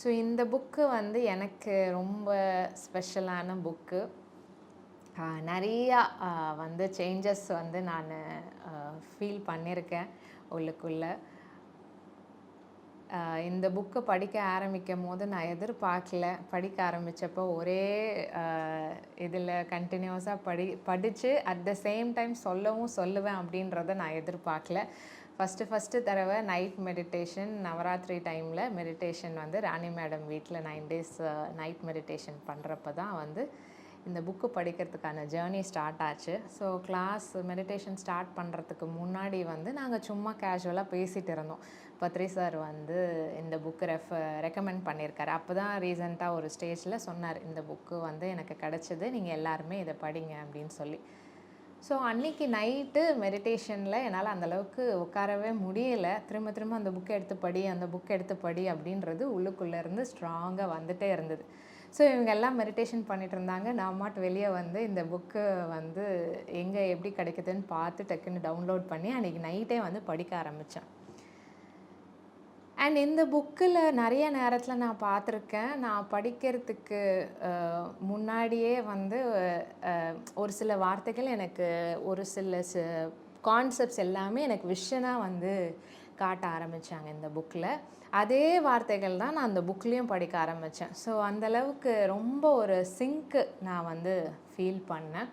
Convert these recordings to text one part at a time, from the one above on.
So இந்த book வந்து எனக்கு ரொம்ப ஸ்பெஷலான புக்கு நிறையா வந்து சேஞ்சஸ் வந்து நான் ஃபீல் பண்ணியிருக்கேன் உள்ளுக்குள்ளே. இந்த புக்கு படிக்க ஆரம்பிக்கும் போது நான் எதிர்பார்க்கல. படிக்க ஆரம்பித்தப்போ ஒரே இதில் கண்டினியூஸாக படி படித்து அட் த சேம் டைம் சொல்லவும் சொல்லுவேன் அப்படின்றத நான் எதிர்பார்க்கல. ஃபஸ்ட்டு ஃபஸ்ட்டு தடவை நைட் மெடிடேஷன் நவராத்திரி டைமில் மெடிடேஷன் வந்து ராணி மேடம் வீட்டில் நைன் டேஸ் நைட் மெடிடேஷன் பண்ணுறப்ப தான் வந்து இந்த புக்கு படிக்கிறதுக்கான ஜேர்னி ஸ்டார்ட் ஆச்சு. ஸோ கிளாஸ் மெடிடேஷன் ஸ்டார்ட் பண்ணுறதுக்கு முன்னாடி வந்து நாங்கள் சும்மா கேஷுவலாக பேசிகிட்டு இருந்தோம். பத்ரி சார் வந்து இந்த புக்கு ரெஃப ரெக்கமெண்ட் பண்ணியிருக்காரு அப்போ தான் ரீசெண்டாக ஒரு ஸ்டேஜில் சொன்னார் இந்த புக்கு வந்து எனக்கு கிடச்சிது நீங்கள் எல்லாருமே இதை படிங்க அப்படின்னு சொல்லி. ஸோ அன்னைக்கு நைட்டு மெடிடேஷனில் என்னால் அந்தளவுக்கு உட்காரவே முடியலை. திரும்ப திரும்ப அந்த புக்கை எடுத்து படி அந்த புக்கை எடுத்து படி அப்படின்றது உள்ளுக்குள்ளேருந்து ஸ்ட்ராங்காக வந்துட்டே இருந்தது. ஸோ இவங்க எல்லாம் மெடிடேஷன் பண்ணிட்டு இருந்தாங்க. நான் மாட்டு வெளியே வந்து இந்த புக்கு வந்து எங்கே எப்படி கிடைக்குதுன்னு பார்த்து டக்குன்னு டவுன்லோட் பண்ணி அன்றைக்கி நைட்டே வந்து படிக்க ஆரம்பித்தேன் அண்ட் இந்த புக்கில் நிறைய நேரத்தில் நான் பார்த்துருக்கேன். நான் படிக்கிறதுக்கு முன்னாடியே வந்து ஒரு சில வார்த்தைகள் எனக்கு ஒரு சில கான்செப்ட்ஸ் எல்லாமே எனக்கு விஷனாக வந்து காட்ட ஆரம்பித்தாங்க இந்த புக்கில் அதே வார்த்தைகள் தான் நான் அந்த புக்லேயும் படிக்க ஆரம்பித்தேன் ஸோ அந்தளவுக்கு ரொம்ப ஒரு சிங்க்கு நான் வந்து ஃபீல் பண்ணேன்.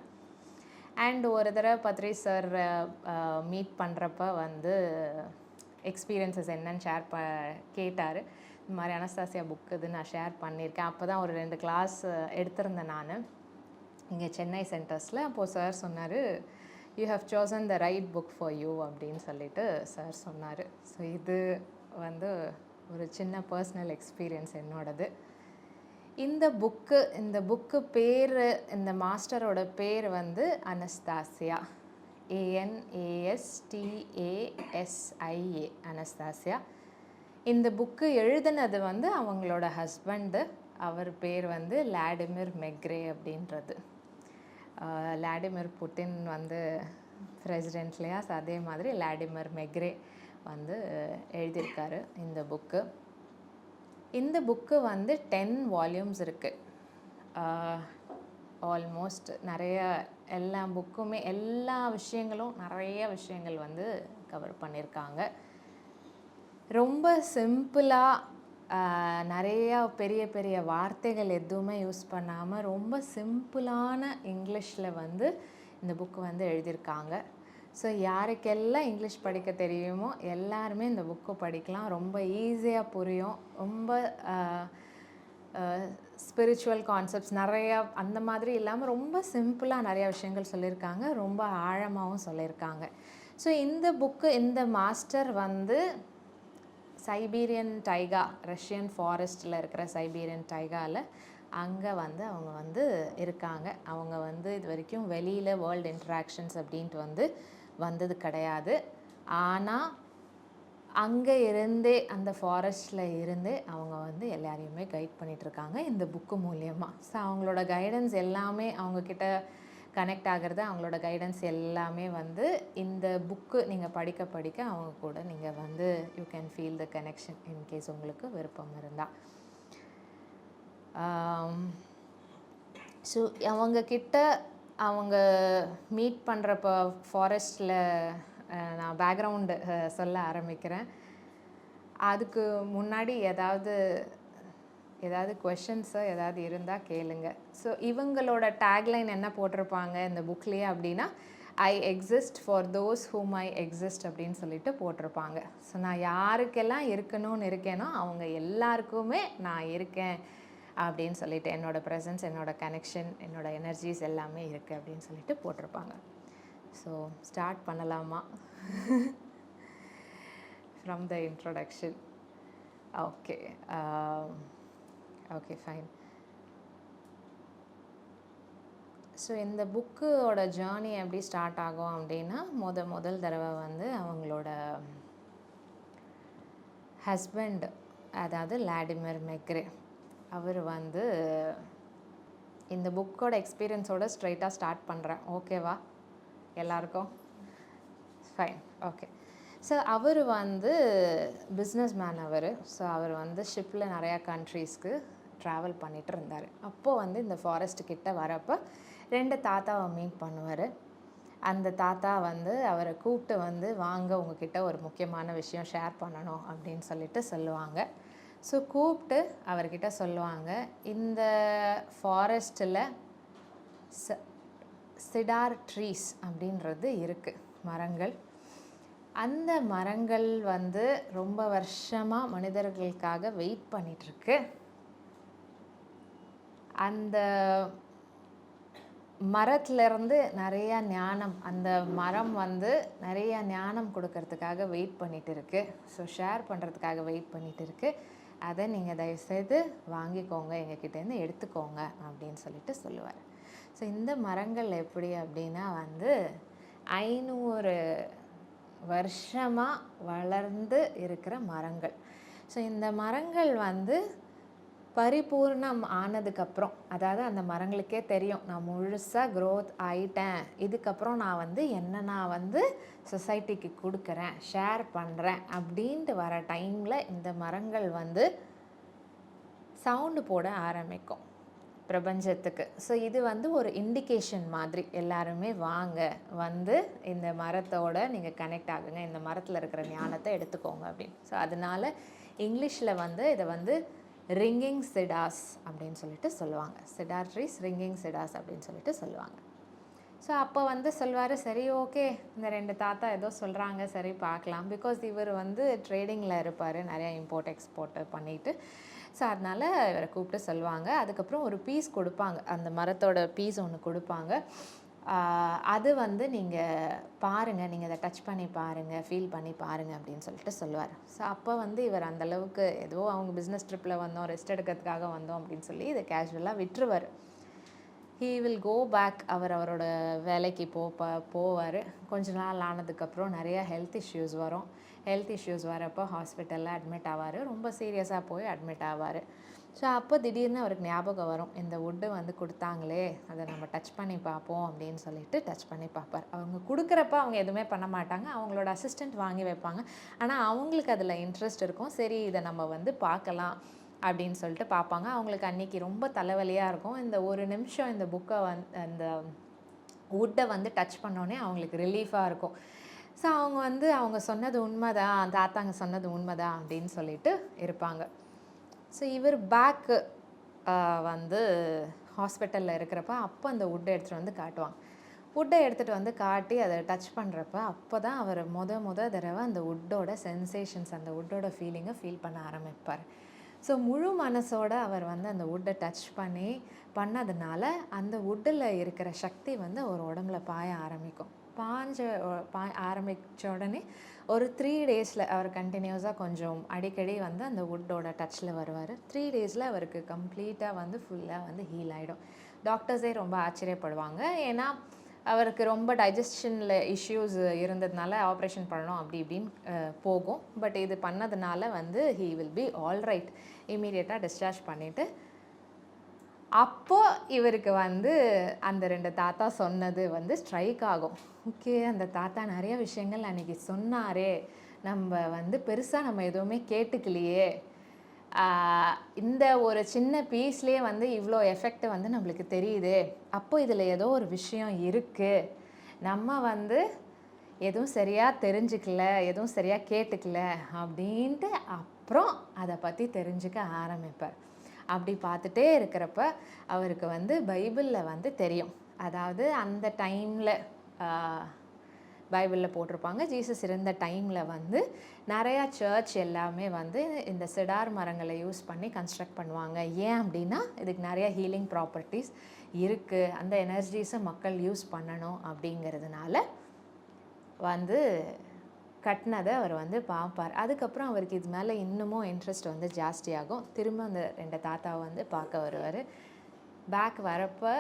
அண்ட் ஒரு தடவை பத்ரி சார் மீட் பண்ணுறப்ப வந்து எக்ஸ்பீரியன்சஸ் என்னன்னு ஷேர் ப கேட்டார். இந்த மாதிரி அனஸ்தாசியா புக் இது நான் ஷேர் பண்ணியிருக்கேன். அப்போ தான் ஒரு ரெண்டு கிளாஸ் எடுத்திருந்தேன் நான். இங்கே சென்னை சென்டர்ஸில் அப்போது சார் சொன்னார் you have chosen the right book for you அப்படின்னு சொல்லிட்டு சார் சொன்னார். ஸோ இது வந்து ஒரு சின்ன பர்சனல் எக்ஸ்பீரியன்ஸ் என்னோடது. இந்த புக்கு இந்த புக்கு பேர் இந்த மாஸ்டரோட பேர் வந்து அனஸ்தாசியா ஏஎன்ஏஎஸ்டிஏஎஸ்ஐஏ அனஸ்தாசியா இந்த புக்கு எழுதினது வந்து அவங்களோட ஹஸ்பண்டு அவர் பேர் வந்து லாடிமிர் மெக்ரே அப்படின்றது. லாடிமிர் புட்டின் வந்து பிரசிடென்ட் இல்லையா? அதே மாதிரி லாடிமிர் மெக்ரே வந்து எழுதியிருக்காரு இந்த புக்கு இந்த புக்கு வந்து டென் வால்யூம்ஸ் இருக்குது ஆல்மோஸ்ட் நிறைய எல்லா புக்குமே எல்லா விஷயங்களும் நிறைய விஷயங்கள் வந்து கவர் பண்ணியிருக்காங்க. ரொம்ப சிம்பிளாக நிறையா பெரிய பெரிய வார்த்தைகள் எதுவுமே யூஸ் பண்ணாமல் ரொம்ப சிம்பிளான இங்கிலீஷில் வந்து இந்த புக்கு வந்து எழுதியிருக்காங்க. ஸோ யாருக்கெல்லாம் இங்கிலீஷ் படிக்க தெரியுமோ எல்லாருமே இந்த புக்கு படிக்கலாம். ரொம்ப ஈஸியாக புரியும். ரொம்ப ஸ்பிரிச்சுவல் கான்செப்ட்ஸ் நிறையா அந்த மாதிரி இல்லாமல் ரொம்ப சிம்பிளாக நிறையா விஷயங்கள் சொல்லியிருக்காங்க. ரொம்ப ஆழமாகவும் சொல்லியிருக்காங்க. ஸோ இந்த புக்கு இந்த மாஸ்டர் வந்து சைபீரியன் டைகா ரஷ்யன் ஃபாரஸ்ட்டில் இருக்கிற சைபீரியன் டைகாவில் அங்கே வந்து அவங்க வந்து இருக்காங்க. அவங்க வந்து இது வரைக்கும் வெளியில் வேர்ல்டு இன்ட்ராக்ஷன்ஸ் அப்படின்ட்டு வந்து வந்தது கிடையாது. ஆனால் அங்கே இருந்தே அந்த ஃபாரஸ்ட்டில் இருந்து அவங்க வந்து எல்லாரையுமே கைட் பண்ணிகிட்ருக்காங்க இந்த புக்கு மூலியமாக ஸோ அவங்களோட கைடன்ஸ் எல்லாமே அவங்கக்கிட்ட கனெக்ட் ஆகிறது அவங்களோட கைடன்ஸ் எல்லாமே வந்து இந்த புக்கு நீங்கள் படிக்க படிக்க அவங்க கூட நீங்கள் வந்து you can feel the connection in case உங்களுக்கு விருப்பம் இருந்தால் ஸோ um, அவங்கக்கிட்ட அவங்க மீட் பண்ணுறப்ப ஃபாரஸ்ட்டில் நான் பேக்ரவுண்டு சொல்ல ஆரம்பிக்கிறேன். அதுக்கு முன்னாடி ஏதாவது ஏதாவது கொஷின்ஸோ ஏதாவது இருந்தால் கேளுங்க. ஸோ இவங்களோட டேக்லைன் என்ன போட்டிருப்பாங்க இந்த புக்லேயே அப்படின்னா I exist for those whom I exist அப்படின்னு சொல்லிட்டு போட்டிருப்பாங்க. ஸோ நான் யாருக்கெல்லாம் இருக்கணும்னு இருக்கேனோ அவங்க எல்லாருக்குமே நான் இருக்கேன் அப்படின்னு சொல்லிட்டு என்னோடய ப்ரெசன்ஸ் என்னோடய கனெக்ஷன் என்னோடய எனர்ஜிஸ் எல்லாமே இருக்குது அப்படின்னு சொல்லிட்டு போட்டிருப்பாங்க. ஸோ ஸ்டார்ட் பண்ணலாமா? From the introduction okay okay fine so இந்த புக்கோட ஜேர்னி எப்படி ஸ்டார்ட் ஆகும் அப்படின்னா முத முதல் தடவை வந்து அவங்களோட ஹஸ்பண்ட் அதாவது லாடிமர் மெக்ரே அவர் வந்து இந்த புக்கோட எக்ஸ்பீரியன்ஸோட ஸ்ட்ரைட்டாக ஸ்டார்ட் பண்ணுறேன் ஓகேவா எல்லாருக்கும்? ஃபைன் ஓகே ஸோ அவர் வந்து பிஸ்னஸ் மேன் அவர். ஸோ அவர் வந்து ஷிப்பில் நிறையா கண்ட்ரீஸ்க்கு ட்ராவல் பண்ணிகிட்டு இருந்தார். அப்போது வந்து இந்த ஃபாரஸ்ட் கிட்ட வரப்போ ரெண்டு தாத்தாவை மீட் பண்ணுவார். அந்த தாத்தா வந்து அவரை கூப்பிட்டு வந்து வாங்க உங்ககிட்ட ஒரு முக்கியமான விஷயம் ஷேர் பண்ணணும் அப்படின்னு சொல்லிட்டு சொல்லுவாங்க. ஸோ கூப்பிட்டு அவர்கிட்ட சொல்லுவாங்க இந்த ஃபாரஸ்ட்டில் ச சிடார் ட்ரீஸ் அப்படின்றது இருக்குது மரங்கள். அந்த மரங்கள் வந்து ரொம்ப வருஷமாக மனிதர்களுக்காக வெயிட் பண்ணிகிட்ருக்கு அந்த மரத்துலேருந்து நிறையா ஞானம் அந்த மரம் வந்து நிறையா ஞானம் கொடுக்கறதுக்காக வெயிட் பண்ணிகிட்டு இருக்கு ஸோ ஷேர் பண்ணுறதுக்காக வெயிட் பண்ணிகிட்டு இருக்கு அதை நீங்கள் தயவுசெய்து வாங்கிக்கோங்க எங்ககிட்டேருந்து எடுத்துக்கோங்க அப்படின்னு சொல்லிட்டு சொல்லுவார். ஸோ இந்த மரங்கள் எப்படி அப்படின்னா வந்து ஐநூறு வருஷமாக வளர்ந்து இருக்கிற மரங்கள். ஸோ இந்த மரங்கள் வந்து பரிபூர்ணம் ஆனதுக்கப்புறம் அதாவது அந்த மரங்களுக்கே தெரியும் நான் முழுசாக க்ரோத் ஆயிட்டேன் இதுக்கப்புறம் நான் வந்து என்ன நான் வந்து சொசைட்டிக்கு கொடுக்குறேன் ஷேர் பண்ணுறேன் அப்படின்ட்டு வர டைமில் இந்த மரங்கள் வந்து சவுண்டு போட ஆரம்பிக்கும். பிரபஞ்சத்துக்கு. ஸோ இது வந்து ஒரு இண்டிகேஷன் மாதிரி. எல்லாருமே வாங்க வந்து இந்த மரத்தோட நீங்கள் கனெக்ட் ஆகுங்க. இந்த மரத்தில் இருக்கிற ஞானத்தை எடுத்துக்கோங்க அப்படின்னு. ஸோ அதனால இங்கிலீஷில் வந்து இதை வந்து ரிங்கிங் சிடாஸ் அப்படின்னு சொல்லிட்டு சொல்லுவாங்க. சிடார் ட்ரீஸ் ரிங்கிங் சிடாஸ் அப்படின்னு சொல்லிட்டு சொல்லுவாங்க. ஸோ அப்போ வந்து சொல்வார் சரி ஓகே இந்த ரெண்டு தாத்தா ஏதோ சொல்கிறாங்க சரி பார்க்கலாம். பிகாஸ் இவர் வந்து ட்ரேடிங்கில் இருப்பார். நிறையா இம்போர்ட் எக்ஸ்போர்ட் பண்ணிட்டு ஸோ அதனால் இவரை கூப்பிட்டு சொல்லுவாங்க. அதுக்கப்புறம் ஒரு பீஸ் கொடுப்பாங்க. அந்த மரத்தோட பீஸ் ஒன்று கொடுப்பாங்க. அது வந்து நீங்கள் பாருங்கள் நீங்கள் அதை டச் பண்ணி பாருங்கள் ஃபீல் பண்ணி பாருங்கள் அப்படின்னு சொல்லிட்டு சொல்லுவார். ஸோ அப்போ வந்து இவர் அந்தளவுக்கு ஏதோ அவங்க பிஸ்னஸ் ட்ரிப்பில் வந்தோம். ரெஸ்ட் எடுக்கிறதுக்காக வந்தோம் அப்படின்னு சொல்லி இதை கேஷுவலாக விட்டுருவார். ஹீ வில் கோ பேக் அவர் அவரோட வேலைக்கு போ போவார். கொஞ்ச நாள் ஆனதுக்கப்புறம் நிறையா ஹெல்த் இஷ்யூஸ் வரும். ஹெல்த் இஷ்யூஸ் வரப்போ ஹாஸ்பிட்டலில் அட்மிட் ஆவார். ரொம்ப சீரியஸாக போய் அட்மிட் ஆவார். ஸோ அப்போ திடீர்னு அவருக்கு ஞாபகம் வரும். இந்த வுட்டு வந்து கொடுத்தாங்களே அதை நம்ம டச் பண்ணி பார்ப்போம் அப்படின்னு சொல்லிட்டு டச் பண்ணி பார்ப்பார். அவங்க கொடுக்குறப்ப அவங்க எதுவுமே பண்ண மாட்டாங்க. அவங்களோட அசிஸ்டண்ட் வாங்கி வைப்பாங்க. ஆனால் அவங்களுக்கு அதில் இன்ட்ரெஸ்ட் இருக்கும். சரி இதை நம்ம வந்து பார்க்கலாம் அப்படின்னு சொல்லிட்டு பார்ப்பாங்க. அவங்களுக்கு அன்றைக்கி ரொம்ப தலைவலியாக இருக்கும். இந்த ஒரு நிமிஷம் இந்த புக்கை வந் அந்த வுட்டை வந்து டச் பண்ணோன்னே அவங்களுக்கு ரிலீஃபாக இருக்கும். ஸோ அவங்க வந்து அவங்க சொன்னது உண்மைதான் தாத்தாங்க சொன்னது உண்மைதான் அப்படின்னு சொல்லிட்டு இருப்பாங்க. ஸோ இவர் பேக்கு வந்து ஹாஸ்பிட்டலில் இருக்கிறப்ப அப்போ அந்த வுட்டை எடுத்துகிட்டு வந்து காட்டுவாங்க. வுட்டை எடுத்துகிட்டு வந்து காட்டி அதை டச் பண்ணுறப்ப அப்போ தான் அவர் முத முத தடவை அந்த வுட்டோட சென்சேஷன்ஸ் அந்த உட்டோட ஃபீலிங்கை ஃபீல் பண்ண ஆரம்பிப்பார். ஸோ முழு மனசோட அவர் வந்து அந்த வுட்டை டச் பண்ணி பண்ணதுனால அந்த வுட்டில் இருக்கிற சக்தி வந்து அவர் உடம்புல பாய ஆரம்பிக்கும். பாஞ்ச பா ஆரம்பித்த உடனே ஒரு த்ரீ டேஸில் அவர் கண்டினியூஸாக கொஞ்சம் அடிக்கடி வந்து அந்த வுட்டோட டச்சில் வருவார். த்ரீ டேஸில் அவருக்கு கம்ப்ளீட்டாக வந்து ஃபுல்லாக வந்து ஹீல் ஆகிடும் டாக்டர்ஸே ரொம்ப ஆச்சரியப்படுவாங்க. ஏன்னா அவருக்கு ரொம்ப டைஜஷனில் இஷ்யூஸ் இருந்ததுனால ஆப்ரேஷன் பண்ணணும் அப்படி இப்படின்னு போகும். பட் இது பண்ணதுனால வந்து he will be all right இமீடியட்டாக டிஸ்சார்ஜ் பண்ணிவிட்டு அப்போது இவருக்கு வந்து அந்த ரெண்டு தாத்தா சொன்னது வந்து ஸ்ட்ரைக் ஆகும். ஓகே அந்த தாத்தா நிறைய விஷயங்கள் அன்றைக்கி சொன்னாரே. நம்ம வந்து பெருசாக நம்ம எதுவுமே கேட்டுக்கலையே. இந்த ஒரு சின்ன பீஸ்லேயே வந்து இவ்வளோ எஃபெக்ட் வந்து நம்மளுக்கு தெரியுது. அப்போ இதில் ஏதோ ஒரு விஷயம் இருக்குது நம்ம வந்து எதுவும் சரியாக தெரிஞ்சுக்கல எதுவும் சரியாக கேட்டுக்கல அப்படின்ட்டு அப்புறம் அதை பற்றி தெரிஞ்சுக்க ஆரம்பிப்பார். அப்படி பார்த்துட்டே இருக்கிறப்ப அவருக்கு வந்து பைபிளில் வந்து தெரியும். அதாவது அந்த டைமில் பைபிளில் போட்டிருப்பாங்க. ஜீசஸ் இருந்த டைமில் வந்து நிறையா சர்ச் எல்லாமே வந்து இந்த சிடார் மரங்களை யூஸ் பண்ணி கன்ஸ்ட்ரக்ட் பண்ணுவாங்க. ஏன் அப்படின்னா இதுக்கு நிறையா ஹீலிங் ப்ராப்பர்ட்டிஸ் இருக்குது அந்த எனர்ஜிஸை மக்கள் யூஸ் பண்ணணும் அப்படிங்கிறதுனால வந்து கட்டினதை அவர் வந்து பார்ப்பார் அதுக்கப்புறம் அவருக்கு இது மேலே இன்னமும் இன்ட்ரெஸ்ட் வந்து ஜாஸ்தியாகும். திரும்ப அந்த ரெண்டு தாத்தாவை வந்து பார்க்க வருவார். பேக் வரப்போ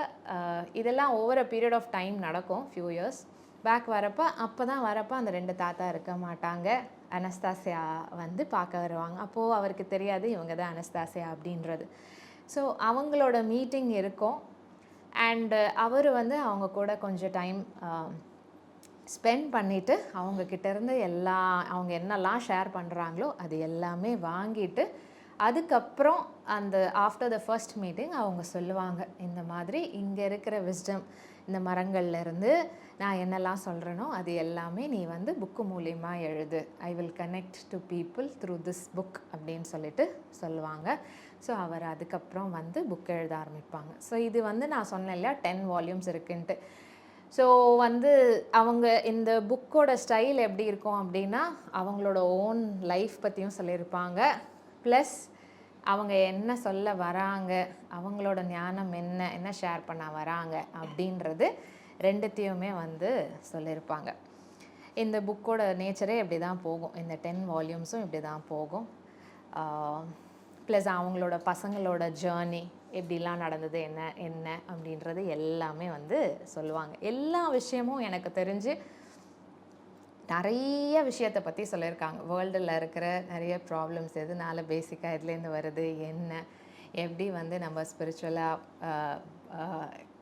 இதெல்லாம் ஓவர பீரியட் ஆஃப் டைம் நடக்கும் ஃபியூ இயர்ஸ் பேக் வரப்போ அப்போ தான் வரப்போ அந்த ரெண்டு தாத்தா இருக்க மாட்டாங்க. அனஸ்தாசியா வந்து பார்க்க வருவாங்க. அப்போது அவருக்கு தெரியாது இவங்க தான் அனஸ்தாசியா அப்படின்றது. ஸோ அவங்களோட மீட்டிங் இருக்கும். அண்டு அவர் வந்து அவங்க கூட கொஞ்சம் டைம் ஸ்பெண்ட் பண்ணிவிட்டு அவங்கக்கிட்ட இருந்து எல்லா அவங்க என்னெல்லாம் ஷேர் பண்ணுறாங்களோ அது எல்லாமே வாங்கிட்டு அதுக்கப்புறம் அந்த ஆஃப்டர் த ஃபர்ஸ்ட் மீட்டிங் அவங்க சொல்லுவாங்க இந்த மாதிரி இங்கே இருக்கிற விஸ்டம் இந்த மரங்கள்லேருந்து நான் என்னெல்லாம் சொல்கிறேனோ அது எல்லாமே நீ வந்து புக்கு மூலியமா எழுது. I will connect to people through this book அப்படின்னு சொல்லிட்டு சொல்லுவாங்க. ஸோ அவர் அதுக்கப்புறம் வந்து புக் எழுத ஆரம்பிப்பாங்க. ஸோ இது வந்து நான் சொன்னேன் இல்லையா டென் வால்யூம்ஸ் இருக்குன்ட்டு. ஸோ வந்து அவங்க இந்த புக்கோட ஸ்டைல் எப்படி இருக்கும் அப்படின்னா அவங்களோட ஓன் லைஃப் பற்றியும் சொல்லியிருப்பாங்க. ப்ளஸ் அவங்க என்ன சொல்ல வராங்க அவங்களோட ஞானம் என்ன என்ன ஷேர் பண்ண வராங்க அப்படின்றது ரெண்டுத்தையுமே வந்து சொல்லியிருப்பாங்க. இந்த புக்கோட நேச்சரே இப்படி தான் போகும். இந்த டென் வால்யூம்ஸும் இப்படி தான் போகும் ப்ளஸ் அவங்களோட பசங்களோட ஜேர்னி எப்படிலாம் நடந்தது என்ன என்ன அப்படின்றது எல்லாமே வந்து சொல்லுவாங்க. எல்லா விஷயமும் எனக்கு தெரிஞ்சு நிறைய விஷயத்தை பற்றி சொல்லியிருக்காங்க. வேர்ல்டில் இருக்கிற நிறைய ப்ராப்ளம்ஸ் எதுனால பேசிக்காக இதுலேருந்து வருது என்ன எப்படி வந்து நம்ம ஸ்பிரிச்சுவலாக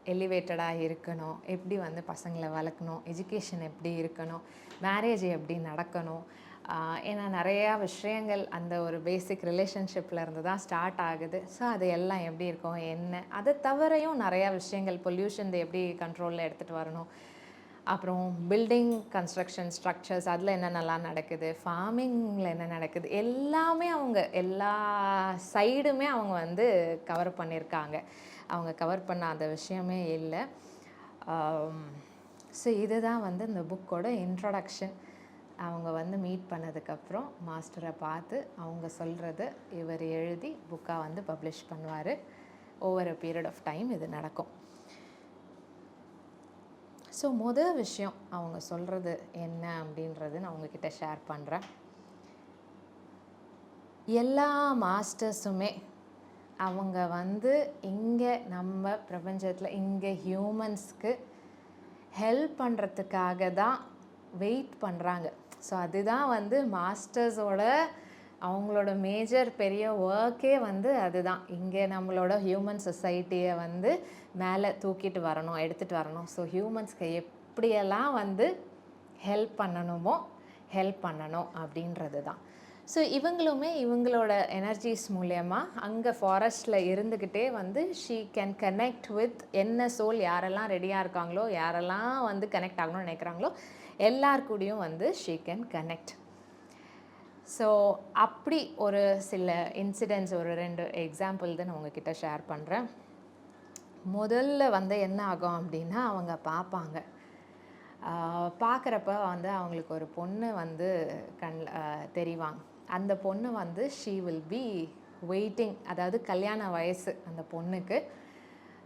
எலிவேட்டடாக இருக்கணும் எப்படி வந்து பசங்களை வளர்க்கணும் எஜுகேஷன் எப்படி இருக்கணும் மேரேஜ் எப்படி நடக்கணும் ஏன்னா நிறையா விஷயங்கள் அந்த ஒரு பேசிக் ரிலேஷன்ஷிப்பில் இருந்து தான் ஸ்டார்ட் ஆகுது. ஸோ அது எல்லாம் எப்படி இருக்கும் என்ன? அதை தவிரையும் நிறையா விஷயங்கள் பொல்யூஷன் எப்படி கண்ட்ரோலில் எடுத்துகிட்டு வரணும்? அப்புறம் பில்டிங் கன்ஸ்ட்ரக்ஷன் ஸ்ட்ரக்சர்ஸ் அதில் என்னென்னலாம் நடக்குது? ஃபார்மிங்கில் என்ன நடக்குது? எல்லாமே அவங்க எல்லா சைடுமே அவங்க வந்து கவர் பண்ணியிருக்காங்க. அவங்க கவர் பண்ணாத விஷயமே இல்லை. ஸோ இதுதான் வந்து இந்த புக்கோட இன்ட்ரடக்ஷன் அவங்க வந்து மீட் பண்ணதுக்கப்புறம் மாஸ்டரை பார்த்து அவங்க சொல்கிறத இவர் எழுதி புக்காக வந்து பப்ளிஷ் பண்ணுவார். Over a period of time இது நடக்கும். ஸோ மொதல் விஷயம் அவங்க சொல்கிறது என்ன அப்படின்றது நான் உங்ககிட்ட ஷேர் பண்ணுறேன் எல்லா மாஸ்டர்ஸுமே அவங்க வந்து இங்கே நம்ம பிரபஞ்சத்தில் இங்கே ஹியூமன்ஸ்க்கு ஹெல்ப் பண்ணுறதுக்காக தான் வெயிட் பண்ணுறாங்க ஸோ அதுதான் வந்து மாஸ்டர்ஸோட அவங்களோட மேஜர் பெரிய ஒர்க்கே வந்து அதுதான். இங்கே நம்மளோட ஹியூமன் சொசைட்டியை வந்து மேலே தூக்கிட்டு வரணும் எடுத்துகிட்டு வரணும். ஸோ ஹியூமன்ஸ்க்கு எப்படியெல்லாம் வந்து ஹெல்ப் பண்ணணுமோ ஹெல்ப் பண்ணணும் அப்படின்றது தான் ஸோ இவங்களுமே இவங்களோட எனர்ஜிஸ் மூலயமா அங்கே ஃபாரஸ்ட்டில் இருந்துக்கிட்டே வந்து ஷீ கேன் கனெக்ட் வித் என்ன சோல் யாரெல்லாம் ரெடியாக இருக்காங்களோ யாரெல்லாம் வந்து கனெக்ட் ஆகணும்னு நினைக்கிறாங்களோ எல்லார் கூடயும் வந்து ஷீ கேன் கனெக்ட் ஸோ அப்படி ஒரு சில இன்சிடென்ட்ஸ் ஒரு ரெண்டு எக்ஸாம்பிள் தான் நான் உங்ககிட்ட ஷேர் பண்ணுறேன் முதல்ல வந்து என்ன ஆகும் அப்படின்னா அவங்க பார்ப்பாங்க. பார்க்குறப்ப வந்து அவங்களுக்கு ஒரு பொண்ணு வந்து கண் தெரிவாங்க. அந்த பொண்ணு வந்து ஷீ வில் பி வெயிட்டிங் அதாவது கல்யாண வயசு அந்த பொண்ணுக்கு.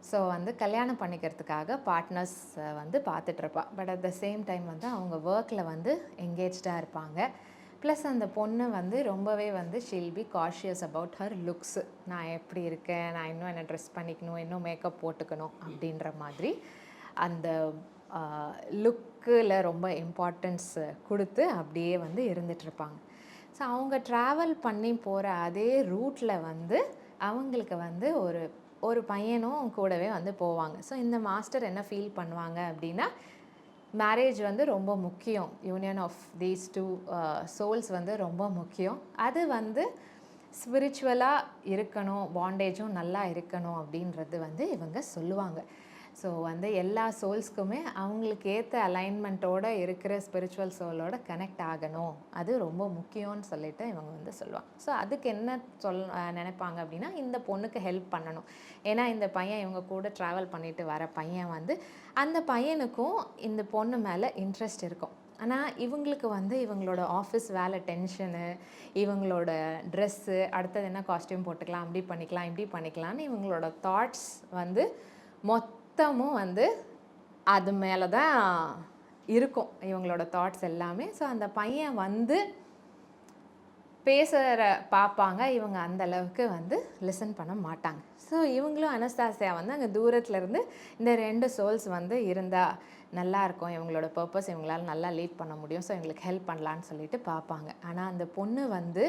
ஸோ வந்து கல்யாணம் பண்ணிக்கிறதுக்காக பார்ட்னர்ஸ் வந்து பார்த்துட்ருப்பா. But at the same time வந்து அவங்க ஒர்க்கில் வந்து எங்கேஜ்டாக இருப்பாங்க. ப்ளஸ் அந்த பொண்ணு வந்து ரொம்பவே வந்து she'll be cautious about her looks நான் எப்படி இருக்கேன்? நான் இன்னும் என்ன ட்ரெஸ் பண்ணிக்கணும்? இன்னும் மேக்கப் போட்டுக்கணும்? அப்படின்ற மாதிரி அந்த லுக்கில் ரொம்ப இம்பார்ட்டன்ஸ் கொடுத்து அப்படியே வந்து இருந்துகிட்ருப்பாங்க ஸோ அவங்க ட்ராவல் பண்ணி போகிற அதே ரூட்டில் வந்து அவங்களுக்கு வந்து ஒரு ஒரு பையனும் கூடவே வந்து போவாங்க. ஸோ இந்த மாஸ்டர் என்ன ஃபீல் பண்ணுவாங்க அப்படின்னா மேரேஜ் வந்து ரொம்ப முக்கியம். Union of these two souls வந்து ரொம்ப முக்கியம். அது வந்து ஸ்பிரிச்சுவலாக இருக்கணும் பாண்டேஜும் நல்லா இருக்கணும் அப்படின்றது வந்து இவங்க சொல்லுவாங்க. ஸோ வந்து எல்லா சோல்ஸ்க்குமே அவங்களுக்கு ஏற்ற அலைன்மெண்ட்டோடு இருக்கிற ஸ்பிரிச்சுவல் சோலோட கனெக்ட் ஆகணும். அது ரொம்ப முக்கியம்னு சொல்லிட்டு இவங்க வந்து சொல்லுவாங்க. ஸோ அதுக்கு என்ன சொல் நினைப்பாங்க அப்படின்னா இந்த பொண்ணுக்கு ஹெல்ப் பண்ணணும். ஏன்னா இந்த பையன் இவங்க கூட ட்ராவல் பண்ணிட்டு வர பையன் வந்து அந்த பையனுக்கும் இந்த பொண்ணு மேலே இன்ட்ரெஸ்ட் இருக்கும். ஆனால் இவங்களுக்கு வந்து இவங்களோட ஆஃபீஸ் வேலை டென்ஷனு இவங்களோட ட்ரெஸ்ஸு அடுத்தது என்ன காஸ்டியூம் போட்டுக்கலாம் அப்படி பண்ணிக்கலாம் இப்படி பண்ணிக்கலாம்னு இவங்களோட தாட்ஸ் வந்து மொத்தமும் வந்து அது மேலே தான் இருக்கும் இவங்களோட தாட்ஸ் எல்லாமே. ஸோ அந்த பையன் வந்து பேசுகிற பார்ப்பாங்க. இவங்க அந்த அளவுக்கு வந்து லிசன் பண்ண மாட்டாங்க. ஸோ இவங்களும் அனஸ்தாசியா வந்து அங்கே தூரத்துலேருந்து இந்த ரெண்டு சோல்ஸ் வந்து இருந்தால் நல்லாயிருக்கும் இவங்களோட பர்பஸ் இவங்களால நல்லா லீட் பண்ண முடியும். ஸோ இவங்களுக்கு ஹெல்ப் பண்ணலான்னு சொல்லிட்டு பார்ப்பாங்க. ஆனால் அந்த பொண்ணு வந்து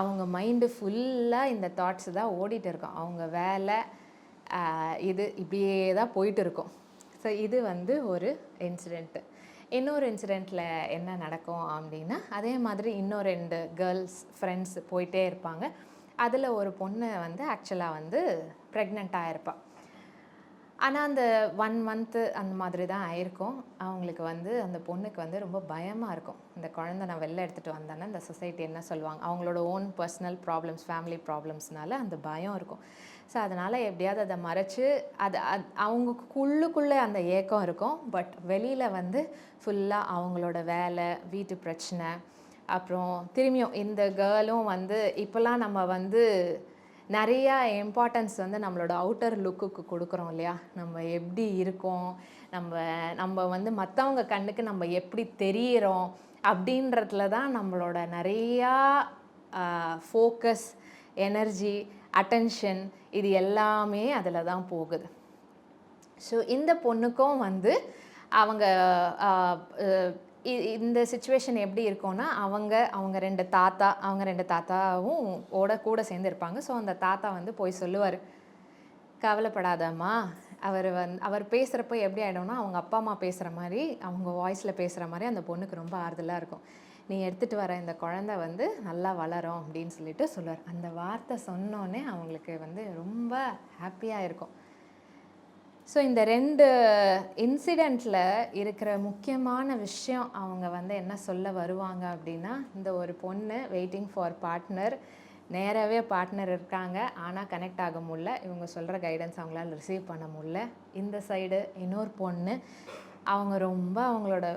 அவங்க மைண்டு ஃபுல்லாக இந்த தாட்ஸ் தான் ஓடிட்டு இருக்கும். அவங்க வேலை இது இப்படியே தான் போயிட்டு இருக்கும் ஸோ இது வந்து ஒரு இன்சிடெண்ட்டு இன்னொரு இன்சிடெண்ட்டில் என்ன நடக்கும் அப்படின்னா அதே மாதிரி இன்னும் ரெண்டு கேர்ள்ஸ் ஃப்ரெண்ட்ஸ் போயிட்டே இருப்பாங்க. அதில் ஒரு பொண்ணு வந்து ஆக்சுவலாக வந்து ப்ரெக்னெண்ட்டாக இருப்பாள் ஆனால் அந்த ஒன் மந்த்து அந்த மாதிரி தான் ஆயிருக்கும். அவங்களுக்கு வந்து அந்த பொண்ணுக்கு வந்து ரொம்ப பயமாக இருக்கும். இந்த குழந்தை நான் வெளில எடுத்துகிட்டு வந்தேன்னா இந்த சொசைட்டி என்ன சொல்லுவாங்க? அவங்களோட ஓன் பர்சனல் ப்ராப்ளம்ஸ் ஃபேமிலி ப்ராப்ளம்ஸ்னால அந்த பயம் இருக்கும். ஸோ அதனால் எப்படியாவது அதை மறைச்சு அது அது அவங்களுக்குள்ளுக்குள்ளே அந்த ஏக்கம் இருக்கும். பட் வெளியில் வந்து ஃபுல்லாக அவங்களோட வேலை வீட்டு பிரச்சனை அப்புறம் திரும்பியும் இந்த கேர்ளும் வந்து இப்போல்லாம் நம்ம வந்து நிறையா இம்பார்ட்டன்ஸ் வந்து நம்மளோட அவுட்டர் லுக்குக்கு கொடுக்குறோம் இல்லையா? நம்ம எப்படி இருக்கோம்? நம்ம நம்ம வந்து மற்றவங்க கண்ணுக்கு நம்ம எப்படி தெரியிறோம்? அப்படின்றதுல தான் நம்மளோட நிறையா ஃபோக்கஸ் எனர்ஜி அட்டென்ஷன் இது எல்லாமே அதில் தான் போகுது. ஸோ இந்த பொண்ணுக்கும் வந்து அவங்க இந்த சுச்சுவேஷன் எப்படி இருக்கும்னா அவங்க அவங்க ரெண்டு தாத்தா அவங்க ரெண்டு தாத்தாவும் ஓட கூட சேர்ந்து இருப்பாங்க. ஸோ அந்த தாத்தா வந்து போய் சொல்லுவார் கவலைப்படாதம்மா. அவர் வந் அவர் பேசுகிறப்ப எப்படி ஆகிடும்னா அவங்க அப்பா அம்மா பேசுகிற மாதிரி அவங்க வாய்ஸில் பேசுகிற மாதிரி அந்த பொண்ணுக்கு ரொம்ப ஆறுதலாக இருக்கும். நீ எடுத்துகிட்டு வர இந்த குழந்தை வந்து நல்லா வளரும் அப்படின்னு சொல்லிட்டு சொல்லுவார். அந்த வார்த்தை சொன்னோன்னே அவங்களுக்கு வந்து ரொம்ப ஹாப்பியாக இருக்கும். ஸோ இந்த ரெண்டு இன்சிடெண்ட்டில் இருக்கிற முக்கியமான விஷயம் அவங்க வந்து என்ன சொல்ல வருவாங்க அப்படின்னா இந்த ஒரு பொண்ணு வெயிட்டிங் ஃபார் பார்ட்னர் நேராகவே பார்ட்னர் இருக்காங்க. ஆனால் கனெக்ட் ஆக முடியல. இவங்க சொல்கிற கைடன்ஸ் அவங்களால ரிசீவ் பண்ண முடியல. இந்த சைடு இன்னொரு பொண்ணு அவங்க ரொம்ப அவங்களோட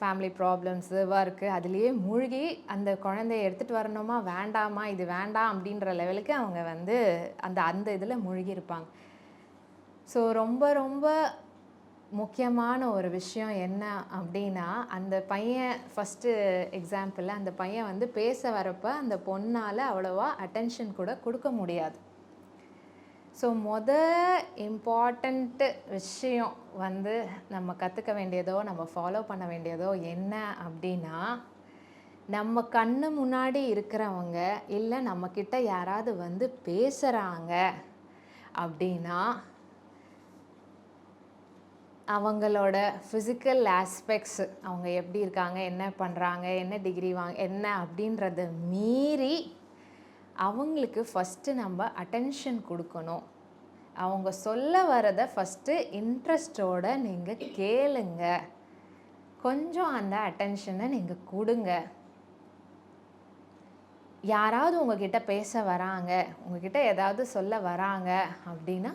ஃபேமிலி ப்ராப்ளம்ஸ் ஒர்க்கு அதுலேயே மூழ்கி அந்த குழந்தைய எடுத்துகிட்டு வரணுமா? வேண்டாமா? இது வேண்டாம் அப்படின்ற லெவலுக்கு அவங்க வந்து அந்த அந்த இதில் மூழ்கி இருப்பாங்க ஸோ ரொம்ப ரொம்ப முக்கியமான ஒரு விஷயம் என்ன அப்படின்னா அந்த பையன் ஃபஸ்ட்டு எக்ஸாம்பிளில் அந்த பையன் வந்து பேச வரப்ப அந்த பொண்ணால் அவ்வளோவா அட்டென்ஷன் கூட கொடுக்க முடியாது. ஸோ மொத இம்பார்ட்டண்ட்டு விஷயம் வந்து நம்ம கற்றுக்க வேண்டியதோ நம்ம ஃபாலோ பண்ண வேண்டியதோ என்ன அப்படின்னா நம்ம கண்ணு முன்னாடி இருக்கிறவங்க இல்லை நம்மக்கிட்ட யாராவது வந்து பேசுகிறாங்க அப்படின்னா அவங்களோட ஃபிசிக்கல் ஆஸ்பெக்ட்ஸ் அவங்க எப்படி இருக்காங்க என்ன பண்ணுறாங்க என்ன டிகிரி வாங்க என்ன அப்படின்றத மீறி அவங்களுக்கு ஃபஸ்ட்டு நம்ம அட்டென்ஷன் கொடுக்கணும். அவங்க சொல்ல வரதை ஃபஸ்ட்டு இன்ட்ரெஸ்டோடு நீங்கள் கேளுங்க. கொஞ்சம் அந்த அட்டென்ஷனை நீங்கள் கொடுங்க. யாராவது உங்ககிட்ட பேச வராங்க உங்ககிட்ட ஏதாவது சொல்ல வராங்க அப்படின்னா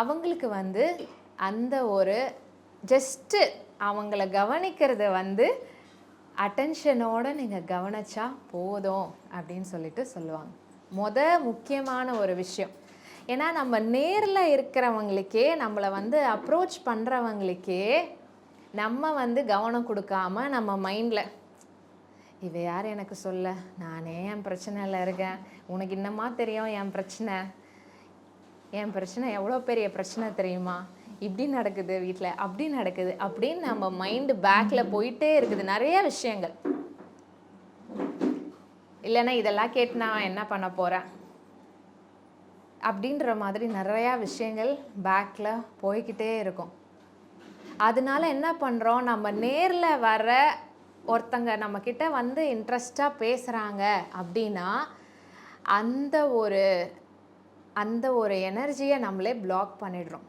அவங்களுக்கு வந்து அந்த ஒரு ஜஸ்ட்டு அவங்கள கவனிக்கிறத வந்து அட்டென்ஷனோடு நீங்கள் கவனிச்சா போதும் அப்படின்னு சொல்லிட்டு சொல்லுவாங்க. முத முக்கியமான ஒரு விஷயம். ஏன்னா நம்ம நேரில் இருக்கிறவங்களுக்கே நம்மளை வந்து அப்ரோச் பண்ணுறவங்களுக்கே நம்ம வந்து கவனம் கொடுக்காம நம்ம மைண்டில் இவ யார் எனக்கு சொல்ல? நானே என் பிரச்சனையில் இருக்கேன். உனக்கு இன்னமா தெரியும் என் பிரச்சனை? என் பிரச்சனை எவ்வளோ பெரிய பிரச்சனை தெரியுமா? இப்படி நடக்குது வீட்டில் அப்படி நடக்குது அப்படின்னு நம்ம மைண்டு பேக்கில் போயிட்டே இருக்குது. நிறைய விஷயங்கள். இல்லைன்னா இதெல்லாம் கேட்டு நான் என்ன பண்ண போகிறேன் அப்படின்ற மாதிரி நிறையா விஷயங்கள் பேக்கில் போய்கிட்டே இருக்கும். அதனால என்ன பண்ணுறோம் நம்ம நேரில் வர ஒருத்தங்க நம்மக்கிட்ட வந்து இன்ட்ரெஸ்டாக பேசுகிறாங்க அப்படின்னா அந்த ஒரு அந்த ஒரு எனர்ஜியை நம்மளே பிளாக் பண்ணிடுறோம்.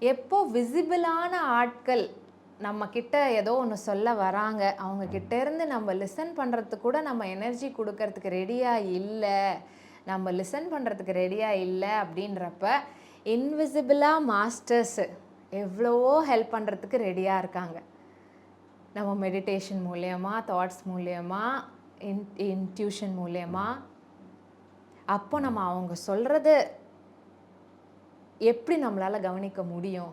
எப்போ விசிபிளான ஆட்கள் நம்ம ஏதோ ஒன்று சொல்ல வராங்க அவங்கக்கிட்ட இருந்து நம்ம லிசன் பண்ணுறதுக்கு கூட நம்ம எனர்ஜி கொடுக்கறதுக்கு ரெடியாக இல்லை நம்ம லிசன் பண்ணுறதுக்கு ரெடியாக இல்லை அப்படின்றப்ப இன்விசிபிளாக மாஸ்டர்ஸு எவ்வளவோ ஹெல்ப் பண்ணுறதுக்கு ரெடியாக இருக்காங்க. நம்ம மெடிடேஷன் மூலயமா தாட்ஸ் மூலயமா இன் இன்ட்யூஷன் மூலயமா. அப்போ நம்ம அவங்க சொல்கிறது எப்படி நம்மளால் கவனிக்க முடியும்?